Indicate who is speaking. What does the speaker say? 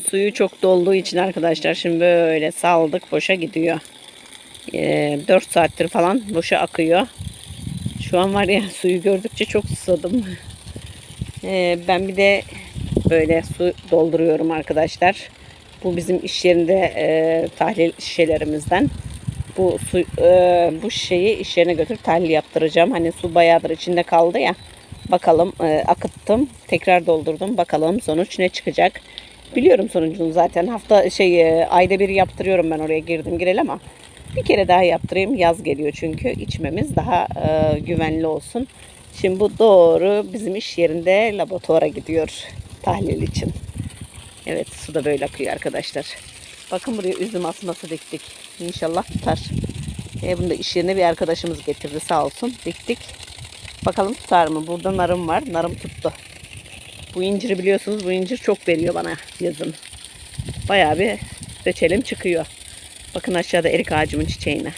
Speaker 1: suyu çok dolduğu için arkadaşlar şimdi böyle saldık boşa gidiyor. Ee, 4 saattir falan boşa akıyor. Şu an var ya suyu gördükçe çok susadım. Ee, ben bir de böyle su dolduruyorum arkadaşlar. Bu bizim iş yerinde e, tahlil şişelerimizden. Bu su e, bu şişeyi iş yerine götürüp tahlil yaptıracağım. Hani su bayağıdır içinde kaldı ya. Bakalım e, akıttım. Tekrar doldurdum. Bakalım sonuç ne çıkacak. Biliyorum sonucunu zaten. Hafta şey e, ayda bir yaptırıyorum ben oraya girdim girel ama bir kere daha yaptırayım. Yaz geliyor çünkü içmemiz daha e, güvenli olsun. Şimdi bu doğru bizim iş yerinde laboratuvara gidiyor tahlil için. Evet su da böyle akıyor arkadaşlar. Bakın buraya üzüm asması diktik. İnşallah tutar. E, bunu da iş yerine bir arkadaşımız getirdi sağ olsun. Diktik. Bakalım tutar mı? Burada narım var. Narım tuttu. Bu inciri biliyorsunuz bu incir çok veriyor bana yazın. Bayağı bir reçelim çıkıyor. Bakın aşağıda erik ağacımın çiçeğine.